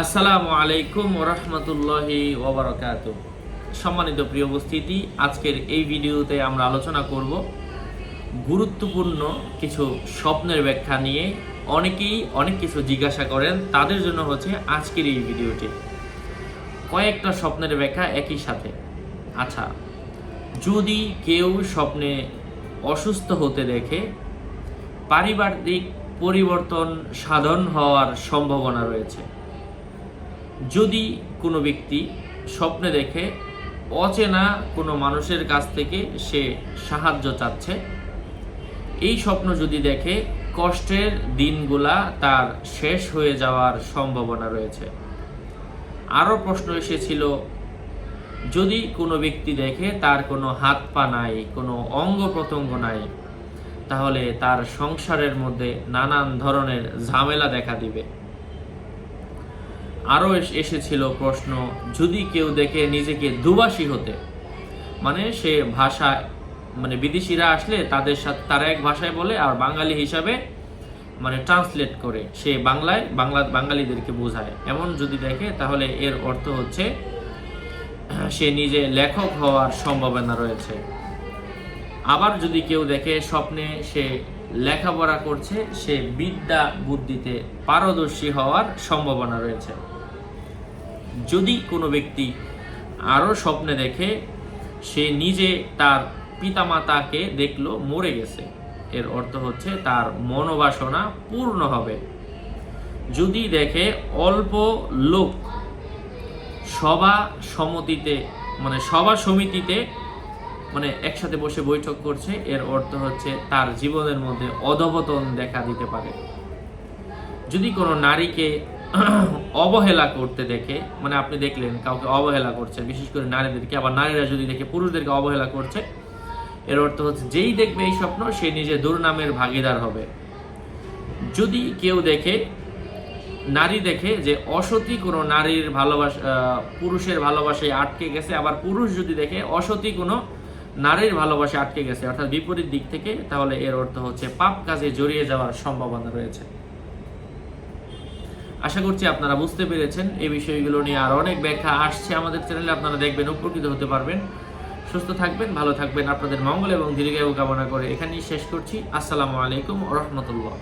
আসসালামু আলাইকুম রহমতুল্লাহি ওবরাকাত সম্মানিত প্রিয় উপস্থিতি, আজকের এই ভিডিওতে আমরা আলোচনা করব গুরুত্বপূর্ণ কিছু স্বপ্নের ব্যাখ্যা নিয়ে। অনেকেই অনেক কিছু জিজ্ঞাসা করেন, তাদের জন্য হচ্ছে আজকের এই ভিডিওটি। কয়েকটা স্বপ্নের ব্যাখ্যা একই সাথে। আচ্ছা যদি কেউ স্বপ্নে অসুস্থ হতে দেখে, পারিবারিক পরিবর্তন সাধন হওয়ার সম্ভাবনা রয়েছে। যদি কোনো ব্যক্তি স্বপ্নে দেখে, অচেনা কোনো মানুষের কাছ থেকে সে সাহায্য চাচ্ছে, এই স্বপ্ন যদি দেখে, কষ্টের দিনগুলা তার শেষ হয়ে যাওয়ার সম্ভাবনা রয়েছে। আরও প্রশ্ন এসেছিল, যদি কোনো ব্যক্তি দেখে তার কোনো হাত পা নাই, কোনো অঙ্গ প্রত্যঙ্গ নাই, তাহলে তার সংসারের মধ্যে নানান ধরনের ঝামেলা দেখা দিবে। আরও এস- এসেছিল প্রশ্ন, যদি কেউ দেখে নিজেকে দুভাষী হতে মানে সে ভাষা মানে বিদেশিরা আসলে তাদের সাথে, তারা এক ভাষায় বলে আর বাঙালি হিসাবে মানে ট্রান্সলেট করে। সে বাংলায়, বাংলা, বাঙালিদেরকে বোঝায়। এমন যদি দেখে, তাহলে এর অর্থ হচ্ছে, সে নিজে লেখক হওয়ার সম্ভাবনা রয়েছে। আবার যদি কেউ দেখে স্বপ্নে সে লেখাপড়া করছে, সে বিদ্যা বুদ্ধিতে পারদর্শী হওয়ার সম্ভাবনা রয়েছে। যদি কোনো ব্যক্তি আরও স্বপ্নে দেখে, সে নিজে তার পিতামাতাকে দেখল মরে গেছে। এর অর্থ হচ্ছে তার মনোবাসনা পূর্ণ হবে। যদি দেখে অল্প লোক সভা সমিতিতে মানে সভা সমিতিতে মানে একসাথে বসে বৈঠক করছে, এর অর্থ হচ্ছে তার জীবনের মধ্যে অধপতন দেখা দিতে পারে। যদি কোনো নারীকে অবহেলা করতে দেখে মানে আপনি দেখলেন কাউকে অবহেলা করছে, বিশেষ করে নারীদেরকে, আবার নারীরা যদি দেখে পুরুষদেরকে অবহেলা করছে, এর অর্থ হচ্ছে যেই দেখবে এই স্বপ্ন, সে নিজে দুর্নামের ভাগিদার হবে। যদি কেউ দেখে, নারী দেখে যে অসতী কোনো নারীর ভালোবাসা পুরুষের ভালোবাসায় আটকে গেছে, আবার পুরুষ যদি দেখে অসতী কোনো নারীর ভালোবাসা আটকে গেছে, অর্থাৎ বিপরীত দিক থেকে, তাহলে এর অর্থ হচ্ছে পাপ কাজে জড়িয়ে যাওয়ার সম্ভাবনা রয়েছে। আশা করছি আপনারা বুঝতে পেরেছেন। এই বিষয়গুলো নিয়ে আর অনেক ব্যাখ্যা আসছে আমাদের চ্যানেলে, আপনারা দেখবেন, উপকৃত হতে পারবেন। সুস্থ থাকবেন, ভালো থাকবেন। আপনাদের মঙ্গল এবং দীর্ঘায়ু কামনা করে এখানেই শেষ করছি। আসসালামু আলাইকুম রহমতুল্লাহ।